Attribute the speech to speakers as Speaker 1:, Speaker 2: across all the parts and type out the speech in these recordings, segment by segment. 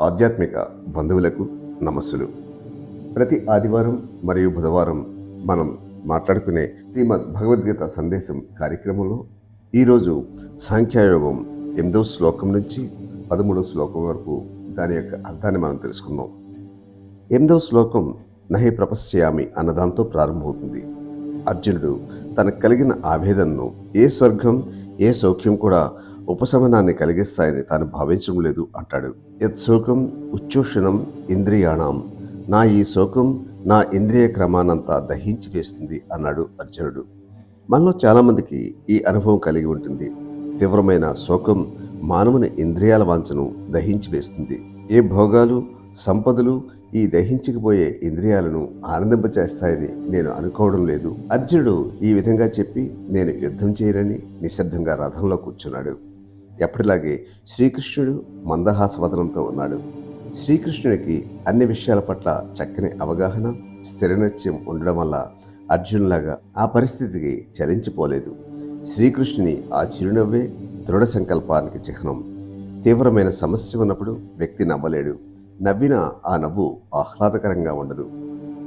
Speaker 1: ఆధ్యాత్మిక బంధువులకు నమస్సులు. ప్రతి ఆదివారం మరియు బుధవారం మనం మాట్లాడుకునే శ్రీమద్ భగవద్గీత సందేశం కార్యక్రమంలో ఈరోజు సాంఖ్యాయోగం ఎనిమిదవ శ్లోకం నుంచి పదమూడవ శ్లోకం వరకు దాని యొక్క అర్థాన్ని మనం తెలుసుకుందాం. ఎనిమిదవ శ్లోకం నహి ప్రపశ్చయామి అన్నదాంతో ప్రారంభమవుతుంది. అర్జునుడు తనకు కలిగిన ఆవేదనను ఏ స్వర్గం ఏ సౌఖ్యం కూడా ఉపశమనాన్ని కలిగిస్తాయని తాను భావించడం లేదు అంటాడు. యత్ శోకం ఉచ్చోషణం ఇంద్రియాణం. నా ఈ శోకం నా ఇంద్రియ క్రమానంతా దహించి వేస్తుంది అన్నాడు అర్జునుడు. మనలో చాలామందికి ఈ అనుభవం కలిగి ఉంటుంది. తీవ్రమైన శోకం మానవుని ఇంద్రియాల వాంఛను దహించి వేస్తుంది. ఏ భోగాలు సంపదలు ఈ దహించకపోయే ఇంద్రియాలను ఆనందింపచేస్తాయని నేను అనుకోవడం లేదు. అర్జునుడు ఈ విధంగా చెప్పి నేను యుద్ధం చేయనని నిశ్శబ్దంగా రథంలో కూర్చున్నాడు. ఎప్పటిలాగే శ్రీకృష్ణుడు మందహాసవదనంతో ఉన్నాడు. శ్రీకృష్ణుడికి అన్ని విషయాల పట్ల చక్కని అవగాహన స్థిరనిత్యం ఉండడం వల్ల అర్జునులాగా ఆ పరిస్థితికి చలించిపోలేదు. శ్రీకృష్ణుని ఆ చిరునవ్వే దృఢ సంకల్పానికి చిహ్నం. తీవ్రమైన సమస్య ఉన్నప్పుడు వ్యక్తి నవ్వలేడు. నవ్వినా ఆ నవ్వు ఆహ్లాదకరంగా ఉండదు.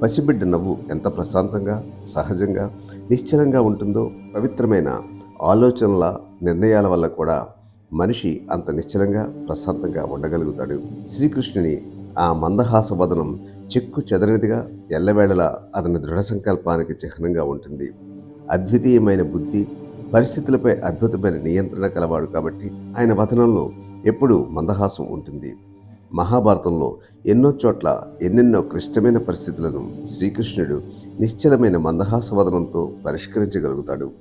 Speaker 1: పసిబిడ్డ నవ్వు ఎంత ప్రశాంతంగా సహజంగా నిశ్చలంగా ఉంటుందో పవిత్రమైన ఆలోచనల నిర్ణయాల వల్ల కూడా మనిషి అంత నిశ్చలంగా ప్రశాంతంగా ఉండగలుగుతాడు. శ్రీకృష్ణుని ఆ మందహాస వదనం చెక్కు చెదరనిదిగా ఎల్లవేళలా అతని దృఢ సంకల్పానికి చిహ్నంగా ఉంటుంది. అద్వితీయమైన బుద్ధి పరిస్థితులపై అద్భుతమైన నియంత్రణ కలవాడు కాబట్టి ఆయన వదనంలో ఎప్పుడూ మందహాసం ఉంటుంది. మహాభారతంలో ఎన్నో చోట్ల ఎన్నెన్నో క్లిష్టమైన పరిస్థితులను శ్రీకృష్ణుడు నిశ్చలమైన మందహాసవదనంతో పరిష్కరించగలుగుతాడు.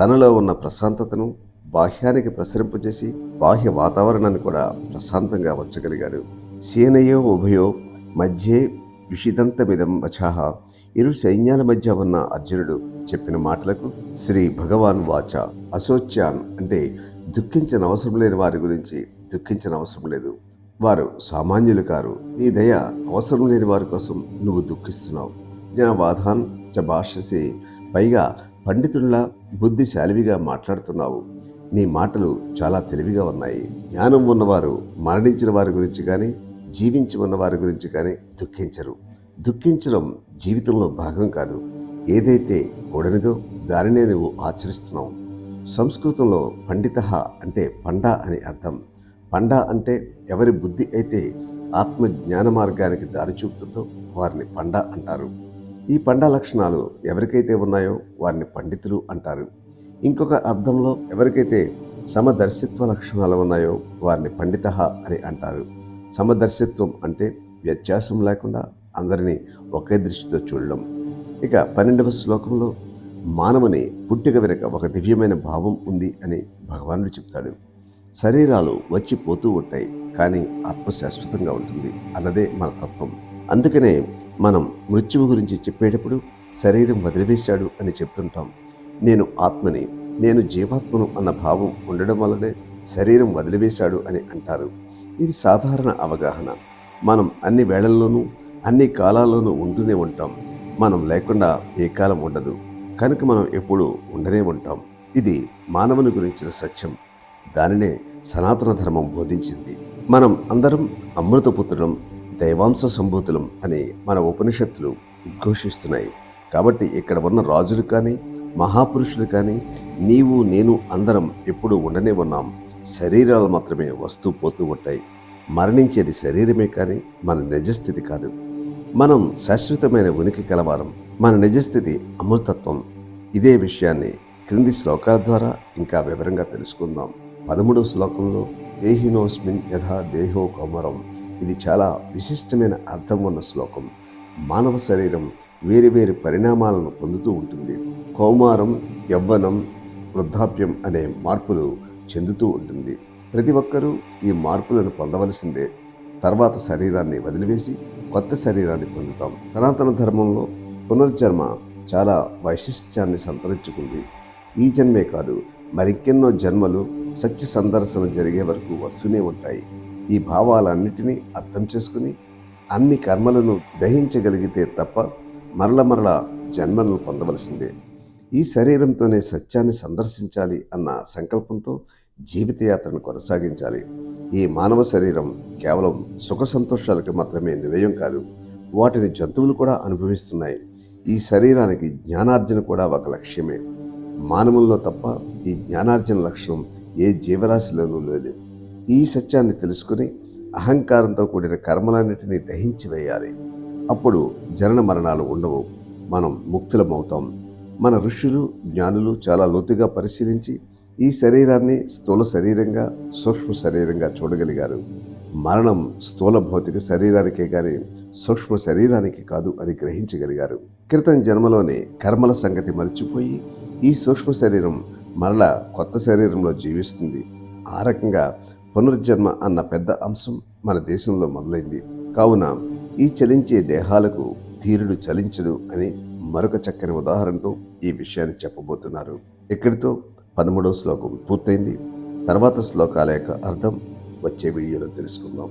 Speaker 1: తనలో ఉన్న ప్రశాంతతను బాహ్యానికి ప్రసరింపజేసి బాహ్య వాతావరణాన్ని కూడా ప్రశాంతంగా వచ్చగలిగాడు సేనయో ఉభయో మధ్యే విషిదంతమిదం వచాహ ఇరు సైన్యాల మధ్య ఉన్న అర్జునుడు చెప్పిన మాటలకు శ్రీ భగవాన్ వాచ అసోచ్యాన్ అంటే దుఃఖించిన అవసరం లేని వారి గురించి దుఃఖించిన అవసరం లేదు. వారు సామాన్యులు కారు. నీ దయ అవసరం లేని వారి కోసం నువ్వు దుఃఖిస్తున్నావు. జ్ఞావాధాన్ చ భాషసి పైగా పండితుల్లా బుద్ధిశాలివిగా మాట్లాడుతున్నావు. నీ మాటలు చాలా తెలివిగా ఉన్నాయి. జ్ఞానం ఉన్నవారు మరణించిన వారి గురించి కానీ జీవించి ఉన్న వారి గురించి కానీ దుఃఖించరు. దుఃఖించడం జీవితంలో భాగం కాదు. ఏదైతే కూడనిదో దానినే నువ్వు ఆచరిస్తున్నావు. సంస్కృతంలో పండిత అంటే పండ అని అర్థం. పండ అంటే ఎవరి బుద్ధి అయితే ఆత్మ జ్ఞాన మార్గానికి దారి చూపుతుందో వారిని పండ అంటారు. ఈ పండ లక్షణాలు ఎవరికైతే ఉన్నాయో వారిని పండితులు అంటారు. ఇంకొక అర్థంలో ఎవరికైతే సమదర్శిత్వ లక్షణాలు ఉన్నాయో వారిని పండిత అని అంటారు. సమదర్శిత్వం అంటే వ్యత్యాసం లేకుండా అందరినీ ఒకే దృష్టితో చూడడం. ఇక పన్నెండవ శ్లోకంలో మానవుని పుట్టిక వెనుక ఒక దివ్యమైన భావం ఉంది అని భగవానుడు చెప్తాడు. శరీరాలు వచ్చి పోతూ ఉంటాయి కానీ ఆత్మ శాశ్వతంగా ఉంటుంది అన్నదే మన తత్వం. అందుకనే మనం మృత్యువు గురించి చెప్పేటప్పుడు శరీరం వదిలివేశాడు అని చెప్తుంటాం. నేను ఆత్మని నేను జీవాత్మను అన్న భావం ఉండడం వల్లనే శరీరం వదిలివేశాడు అని అంటారు. ఇది సాధారణ అవగాహన. మనం అన్ని వేళల్లోనూ అన్ని కాలాల్లోనూ ఉంటూనే ఉంటాం. మనం లేకుండా ఏ కాలం ఉండదు. కనుక మనం ఎప్పుడూ ఉండనే ఉంటాం. ఇది మానవుని గురించిన సత్యం. దానినే సనాతన ధర్మం బోధించింది. మనం అందరం అమృతపుత్రులం దైవాంశ సంభూతులం అని మన ఉపనిషత్తులు ఉద్ఘోషిస్తున్నాయి కాబట్టి ఇక్కడ ఉన్న రాజులు కానీ మహాపురుషులు కానీ నీవు నేను అందరం ఎప్పుడూ ఉండనే ఉన్నాం. శరీరాలు మాత్రమే వస్తూ పోతూ ఉంటాయి. మరణించేది శరీరమే కానీ మన నిజస్థితి కాదు. మనం శాశ్వతమైన ఉనికి కలవారం. మన నిజస్థితి అమృతత్వం. ఇదే విషయాన్ని క్రింది శ్లోకాల ద్వారా ఇంకా వివరంగా తెలుసుకుందాం. పదమూడవ శ్లోకంలో దేహినోస్మిన్ యథా దేహో కౌమరం. ఇది చాలా విశిష్టమైన అర్థం ఉన్న శ్లోకం. మానవ శరీరం వేరు వేరు పరిణామాలను పొందుతూ ఉంటుంది. కౌమారం యవ్వనం వృద్ధాప్యం అనే మార్పులు చెందుతూ ఉంటుంది. ప్రతి ఒక్కరూ ఈ మార్పులను పొందవలసిందే. తర్వాత శరీరాన్ని వదిలివేసి కొత్త శరీరాన్ని పొందుతాం. సనాతన ధర్మంలో పునర్జన్మ చాలా వైశిష్ట్యాన్ని సంతరించుకుంది. ఈ జన్మే కాదు మరికెన్నో జన్మలు సత్య సందర్శన జరిగే వరకు వస్తూనే ఉంటాయి. ఈ భావాలన్నిటినీ అర్థం చేసుకుని అన్ని కర్మలను గ్రహించగలిగితే తప్ప మరల మరల జన్మలను పొందవలసిందే. ఈ శరీరంతోనే సత్యాన్ని సందర్శించాలి అన్న సంకల్పంతో జీవితయాత్రను కొనసాగించాలి. ఈ మానవ శరీరం కేవలం సుఖ సంతోషాలకు మాత్రమే నిలయం కాదు వాటిని జంతువులు కూడా అనుభవిస్తున్నాయి. ఈ శరీరానికి జ్ఞానార్జన కూడా ఒక లక్ష్యమే. మానవుల్లో తప్ప ఈ జ్ఞానార్జన లక్ష్యం ఏ జీవరాశిలోనూ లేదు. ఈ సత్యాన్ని తెలుసుకుని అహంకారంతో కూడిన కర్మలన్నిటినీ దహించి వేయాలి. అప్పుడు జనన మరణాలు ఉండవు. మనం ముక్తులమవుతాం. మన ఋషులు జ్ఞానులు చాలా లోతుగా పరిశీలించి ఈ శరీరాన్ని స్థూల శరీరంగా సూక్ష్మ శరీరంగా చూడగలిగారు. మరణం స్థూల భౌతిక శరీరానికే కానీ సూక్ష్మ శరీరానికి కాదు అని గ్రహించగలిగారు. క్రితం జన్మలోనే కర్మల సంగతి మర్చిపోయి ఈ సూక్ష్మ శరీరం మరలా కొత్త శరీరంలో జీవిస్తుంది. ఆ రకంగా పునర్జన్మ అన్న పెద్ద అంశం మన దేశంలో మొదలైంది. కావున ఈ చలించే దేహాలకు ధీరుడు చలించడు అని మరొక చక్కని ఉదాహరణతో ఈ విషయాన్ని చెప్పబోతున్నారు. ఇక్కడితో పదమూడవ శ్లోకం పూర్తయింది. తర్వాత శ్లోకాల యొక్క అర్థం వచ్చే వీడియోలో తెలుసుకుందాం.